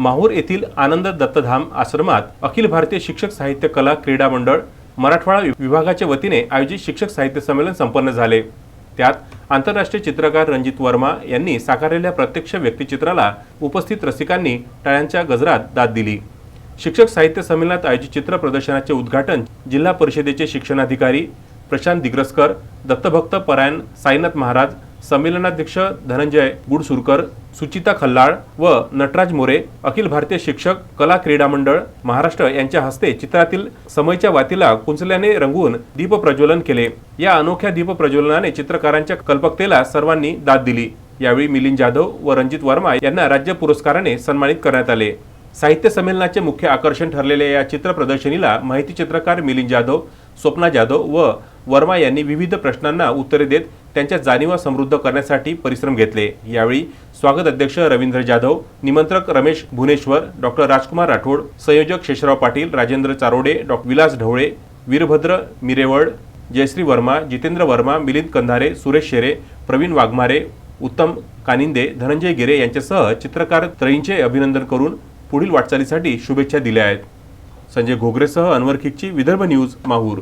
माहूर येथील आनंद दत्तधाम आश्रमात अखिल भारतीय शिक्षक साहित्य कला क्रीडा मंडळ मराठवाडा विभागाच्या वतीने आयोजित शिक्षक साहित्य संमेलन संपन्न झाले. त्यात आंतरराष्ट्रीय चित्रकार रणजित वर्मा यांनी साकारलेल्या प्रत्यक्ष व्यक्तिचित्राला उपस्थित रसिकांनी टाळ्यांच्या गजरात दाद दिली. शिक्षक साहित्य संमेलनात आयोजित चित्र प्रदर्शनाचे उद्घाटन जिल्हा परिषदेचे शिक्षणाधिकारी प्रशांत दिग्रसकर दत्तभक्त परायण साईनाथ महाराज संमेलनाध्यक्ष धनंजय गुडसुरकर सुचिता खल्लाळ व नटराज मोरे अखिल भारतीय शिक्षक कला क्रीडा मंडळ महाराष्ट्र यांच्या हस्ते चित्रातील समयच्या वातीला कुंचल्याने रंगवून दीपप्रज्वलन केले. या अनोख्या दीप प्रज्वलनाने चित्रकारांच्या कल्पकतेला सर्वांनी दाद दिली. यावेळी मिलिंद जाधव व रणजित वर्मा यांना राज्य पुरस्काराने सन्मानित करण्यात आले. साहित्य संमेलनाचे मुख्य आकर्षण ठरलेल्या या चित्र प्रदर्शनीला माहिती चित्रकार मिलिंद जाधव स्वप्ना जाधव व वर्मा यांनी विविध प्रश्नांना उत्तरे देत त्यांच्या जाणीवा समृद्ध करण्यासाठी परिश्रम घेतले. यावेळी स्वागत अध्यक्ष रवींद्र जाधव निमंत्रक रमेश भुवनेश्वर डॉक्टर राजकुमार राठोड संयोजक शेषराव पाटील राजेंद्र चारोडे डॉ विलास ढवळे वीरभद्र मिरेवड जयश्री वर्मा जितेंद्र वर्मा मिलिंद कंधारे सुरेश शेरे प्रवीण वाघमारे उत्तम कानिंदे धनंजय गिरे यांच्यासह चित्रकार त्रयींचे अभिनंदन करून पुढील वाटचालीसाठी शुभेच्छा दिल्या आहेत. संजय घोगरेसह अनवर खिकची विदर्भ न्यूज माहूर.